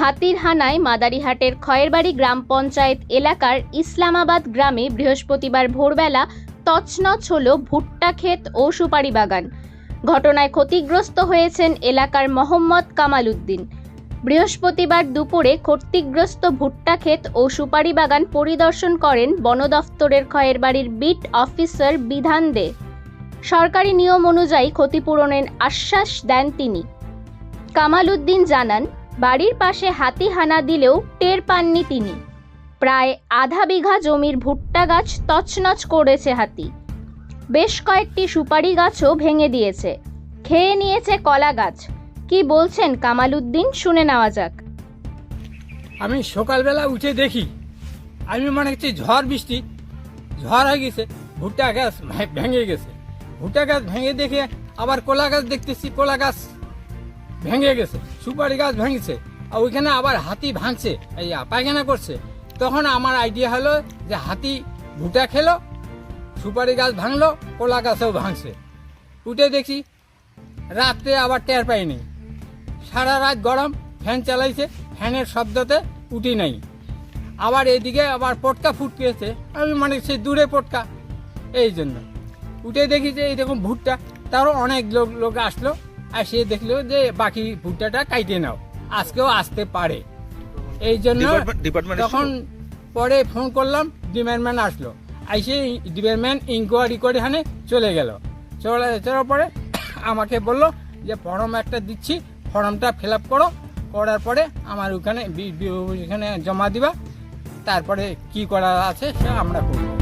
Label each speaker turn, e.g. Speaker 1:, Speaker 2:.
Speaker 1: হাতির হানায় মাদারিহাটের খয়েরবাড়ি গ্রাম পঞ্চায়েত এলাকার ইসলামাবাদ গ্রামে বৃহস্পতিবার ভোরবেলা তছনছ হল ভুট্টা ক্ষেত ও সুপারি বাগান। ঘটনায় ক্ষতিগ্রস্ত হয়েছেন এলাকার মোহাম্মদ কামাল উদ্দিন। বৃহস্পতিবার দুপুরে ক্ষতিগ্রস্ত ভুট্টা ক্ষেত ও সুপারি বাগান পরিদর্শন করেন বন দফতরের খয়েরবাড়ির বিট অফিসার বিধান দে। সরকারি নিয়ম অনুযায়ী ক্ষতিপূরণের আশ্বাস দেন তিনি। কামাল উদ্দিন জানান বাড়ির পাশে হাতি হানা দিলেও টের পাননি তিনি। প্রায় আধা বিঘা জমির ভুট্টা গাছ তছনছ করেছে হাতি। বেশ কয়েকটি সুপারি গাছও ভেঙে দিয়েছে। খেয়ে নিয়েছে কলা গাছ। কি বলছেন কামাল উদ্দিন শুনে নেওয়া যাক।
Speaker 2: আমি সকালবেলা উঠে দেখি, আমি মনে হচ্ছে ঝড় বৃষ্টি, ঝড় হয়ে গেছে, ভুট্টা গাছ ভেঙে গেছে। ভুট্টা গাছ ভেঙে দেখে আবার কলা গাছ দেখতেছি, কলা গাছ ভেঙে গেছে, সুপারি গাছ ভেঙেছে, আর ওইখানে আবার হাতি ভাঙছে, এই পায়খানা করছে। তখন আমার আইডিয়া হলো যে হাতি ভুট্টা খেলো, সুপারি গাছ ভাঙলো, কলা গাছও ভাঙছে। উঠে দেখি, রাত্রে আবার টের পাইনি। সারা রাত গরম, ফ্যান চালাইছে, ফ্যানের শব্দতে উঠি নাই। আবার এদিকে আবার পটকা ফুটকেছে আমি মানে সে দূরে পটকা, এই জন্য। উঠে দেখি যে এইরকম ভুট্টা, তারও অনেক লোক লোক আসলো। আর সে দেখল যে বাকি ভুট্টাটা কাইটে নাও। আজকেও আসতে পারে। এই জন্য তখন পরে ফোন করলাম ডিপার্টমেন্ট আসলো। আর আইসে ডিপার্টমেন্ট ইনকোয়ারি করে এখানে চলে গেল। চলে যাওয়ার পরে আমাকে বলল যে ফর্ম একটা দিচ্ছি ফর্মটা ফিল আপ করো। করার পরে আমার ওখানে বি- জমা দিবা। তারপরে কি করা আছে সে আমরা করব।